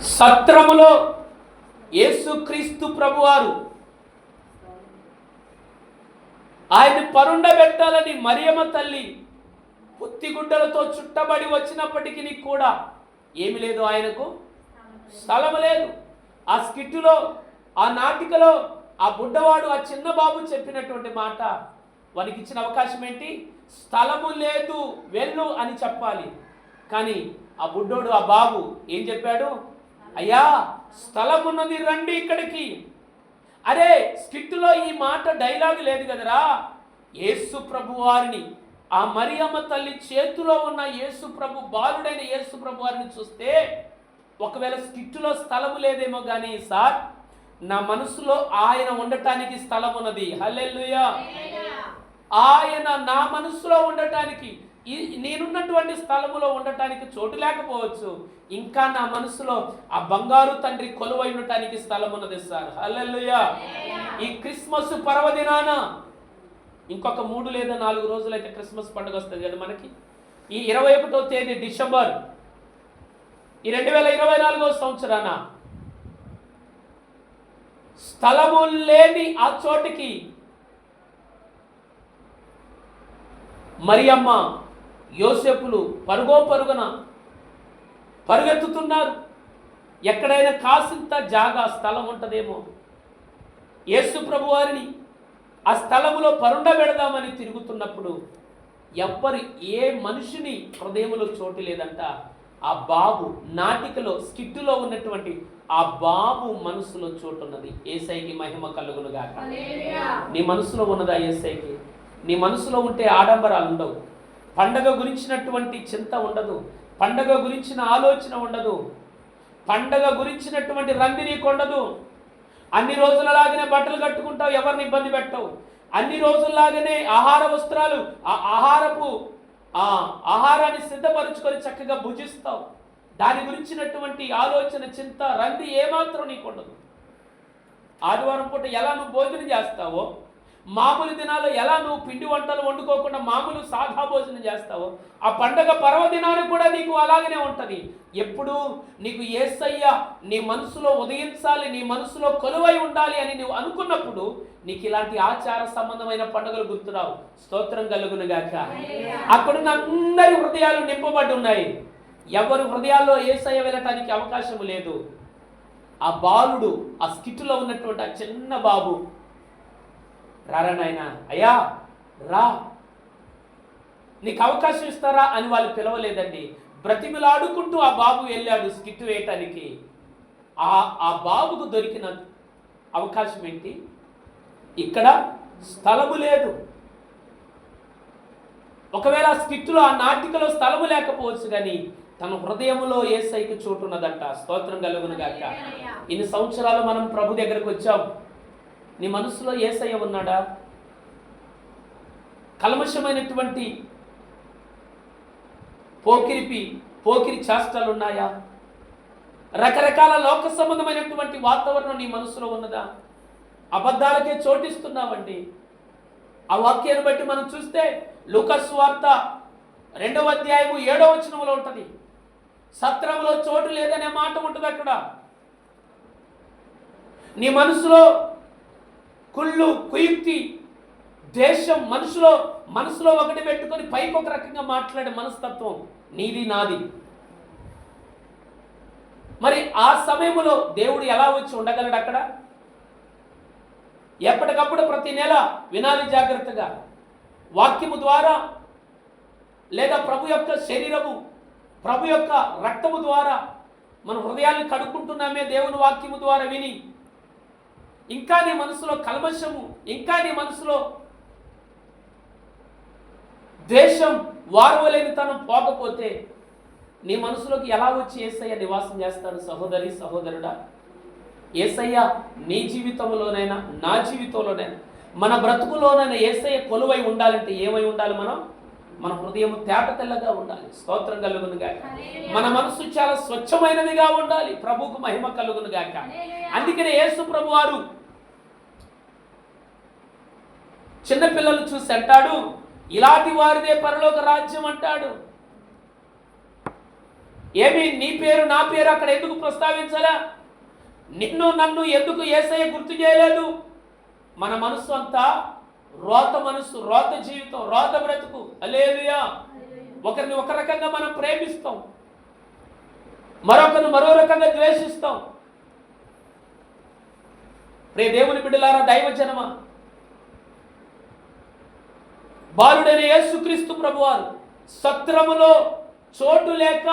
సత్రములో యేసుక్రీస్తు ప్రభువారు ఆయన పరుండబెట్టాలని మరియమ్మ తల్లి పొత్తిగుడ్డలతో చుట్టబడి వచ్చినప్పటికీ కూడా ఏమి లేదు ఆయనకు? స్థలము లేదు. ఆ స్కిట్టులో ఆ నాటికలో ఆ బుడ్డవాడు ఆ చిన్న బాబు చెప్పినటువంటి మాట వానికి ఇచ్చిన అవకాశం ఏంటి? స్థలము లేదు వెళ్ళు అని చెప్పాలి. కానీ ఆ బుడ్డోడు ఆ బాబు ఏం చెప్పాడు? అయ్యా స్థలమున్నది రండి ఇక్కడికి. అరే స్కిట్టులో ఈ మాట డైలాగ్ లేదు కదరా? యేసు ప్రభు వారిని ఆ మరియమ్మ తల్లి చేతిలో ఉన్న యేసు ప్రభు బాలుడైన యేసు ప్రభు వారిని చూస్తే ఒకవేళ స్కిట్టులో స్థలము లేదేమో కానీ సార్ నా మనసులో ఆయన ఉండటానికి స్థలం ఉన్నది హల్లెలూయా. ఆయన నా మనసులో ఉండటానికి ఈ నేనున్నటువంటి స్థలములో ఉండటానికి చోటు లేకపోవచ్చు. ఇంకా నా మనసులో ఆ బంగారు తండ్రి కొలువై ఉండటానికి స్థలం ఉన్నది సార్. హల్లెలూయా. ఈ క్రిస్మస్ పర్వదినాన ఇంకొక మూడు లేదా నాలుగు రోజులైతే క్రిస్మస్ పండుగ వస్తుంది కదా మనకి. ఈ ఇరవై ఒకటో తేదీ డిసెంబర్. ఈ రెండు వేల ఇరవై నాలుగో సంవత్సరాన స్థలము లేని ఆ చోటికి మరియమ్మ యోసెపులు పరుగో పరుగున పరుగెత్తుతున్నారు. ఎక్కడైనా కాసింత జాగా స్థలం ఉంటుందేమో. యేసు ప్రభు వారిని ఆ స్థలములో పరుండబెడదామని తిరుగుతున్నప్పుడు ఎవ్వరి ఏ మనిషిని హృదయములో చోటు లేదంట. ఆ బాబు నాటికలో స్కిట్టులో ఉన్నటువంటి ఆ బాబు మనసులో చోటు ఉన్నది ఏసైకి మహిమ కలుగును గాక నీ మనసులో ఉన్నదా ఏసైకి? నీ మనసులో ఉంటే ఆడంబరాలు ఉండవు పండగ గురించినటువంటి చింత ఉండదు. పండగ గురించిన ఆలోచన ఉండదు. పండగ గురించినటువంటి రంది నీకు ఉండదు. అన్ని రోజులలాగానే బట్టలు కట్టుకుంటావు ఎవరిని ఇబ్బంది పెట్టవు. అన్ని రోజుల్లాగానే ఆహార వస్త్రాలు ఆ ఆహారపు ఆ ఆహారాన్ని సిద్ధపరుచుకొని చక్కగా భుజిస్తావు. దాని గురించినటువంటి ఆలోచన చింత రంది ఏమాత్రం నీకు ఉండదు. ఆదివారం పూట ఎలా నువ్వు భోజనం చేస్తావో మామూలు దినాల్లో ఎలా నువ్వు పిండి వంటలు వండుకోకుండా మామూలు సాదా భోజనం చేస్తావో ఆ పండగ పర్వదినాలు కూడా నీకు అలాగనే ఉంటుంది. ఎప్పుడు నీకు ఏసయ్య నీ మనసులో ఉదయించాలి నీ మనసులో కొలువై ఉండాలి అని నువ్వు అనుకున్నప్పుడు నీకు ఇలాంటి ఆచార సంబంధమైన పండుగలు గుర్తురావు. స్తోత్రం కలుగునుగాక. అక్కడున్న అందరి హృదయాలు నింపబడి ఉన్నాయి. ఎవరి హృదయాల్లో ఏసయ్య వెళ్ళటానికి అవకాశం లేదు. ఆ బాలుడు ఆ స్కిట్లో ఉన్నటువంటి ఆ చిన్న బాబు రారా నాయన అయ్యా రా. నీకు అవకాశం ఇస్తారా? అని వాళ్ళు పిలవలేదండి. బ్రతిమిలాడుకుంటూ ఆ బాబు వెళ్ళాడు స్కిట్ వేయటానికి. ఆ ఆ బాబుకు దొరికిన అవకాశం ఏంటి? ఇక్కడ స్థలము లేదు. ఒకవేళ స్కిట్లో ఆ నాటికలో స్థలము లేకపోవచ్చు కానీ తన హృదయములో ఏసైకి చోటు ఉన్నదంట స్తోత్రం కలుగును గాక. ఇన్ని సంవత్సరాలు మనం ప్రభు దగ్గరకు వచ్చాం. నీ మనసులో ఏసయ్య ఉన్నాడా? కల్మషమైనటువంటి పోకిరిపి పోకిరి చేష్టలు ఉన్నాయా? రకరకాల లోక సంబంధమైనటువంటి వాతావరణం నీ మనసులో ఉన్నదా? అబద్ధాలకే చోటిస్తున్నావండి. ఆ వాక్యాన్ని బట్టి మనం చూస్తే లుకస్ వార్త రెండవ అధ్యాయము ఏడవ వచనంలో ఉంటుంది. సత్రంలో చోటు లేదనే మాట ఉంటుంది అక్కడ. నీ మనసులో కుళ్ళు కుయుక్తి దేశం మనసులో మనసులో ఒకటి పెట్టుకొని పైకి ఒక రకంగా మాట్లాడే మనస్తత్వం నీది నాది. మరి ఆ సమయంలో దేవుడు ఎలా వచ్చి ఉండగలడు అక్కడ? ఎప్పటికప్పుడు ప్రతి నెల వినాలి జాగ్రత్తగా. వాక్యము ద్వారా లేదా ప్రభు యొక్క శరీరము ప్రభు యొక్క రక్తము ద్వారా మన హృదయాన్ని కడుక్కుంటున్నామే దేవుని వాక్యము ద్వారా విని ఇంకా నీ మనసులో కల్మషము ఇంకా నీ మనసులో ద్వేషం వారవలేని తనం పోకపోతే నీ మనసులోకి ఎలా వచ్చి ఏసయ్య నివాసం చేస్తాడు సహోదరి సహోదరుడా? ఏసయ్య నీ జీవితంలోనైనా నా జీవితంలోనైనా మన బ్రతుకులోనైనా ఏసయ్య కొలువై ఉండాలంటే ఏమై ఉండాలి మనం? మన హృదయం తేట తెల్లగా ఉండాలి స్తోత్రం కలుగును గాక. మన మనసు చాలా స్వచ్ఛమైనదిగా ఉండాలి ప్రభుకు మహిమ కలుగును గాక. అందుకనే యేసు ప్రభు వారు చిన్నపిల్లలు చూసి అంటాడు ఇలాంటి వారిదే పరలోక రాజ్యం అంటాడు. ఏమి నీ పేరు నా పేరు అక్కడ ఎందుకు ప్రస్తావించలా? నిన్ను నన్ను ఎందుకు ఏసయ్య గుర్తు చేయలేదు? మన మనస్సు అంతా రోత మనస్సు రోత జీవితం రోత బ్రతుకు. అలేలుయా ఒకరిని ఒక రకంగా మనం ప్రేమిస్తాం. మరొకరిని మరో రకంగా ద్వేషిస్తాం. రే దేవుని బిడ్డలారా దైవజనమ? బాలుడైన యేసుక్రీస్తు ప్రభువారు సత్రములో చోటు లేక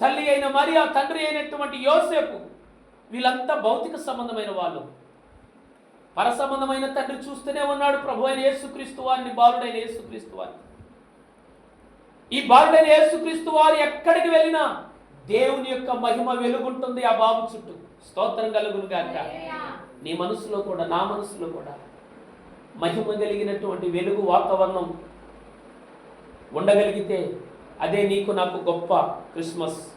తల్లి అయిన మరియా తండ్రి అయినటువంటి యోసేపు వీళ్ళంతా భౌతిక సంబంధమైన వాళ్ళు. పర సంబంధమైన తండ్రి చూస్తూనే ఉన్నాడు ప్రభు అయిన యేసుక్రీస్తు వారిని బాలుడైన యేసుక్రీస్తు వారిని. ఈ బాలుడైన యేసుక్రీస్తు వారు ఎక్కడికి వెళ్ళినా దేవుని యొక్క మహిమ వెలుగుంటుంది ఆ బాబు చుట్టూ. స్తోత్రం కలుగును గాక. నీ మనసులో కూడా నా మనసులో కూడా మహిమ కలిగినటువంటి వెలుగు వాతావరణం ఉండగలిగితే అదే నీకు నాకు గొప్ప క్రిస్మస్.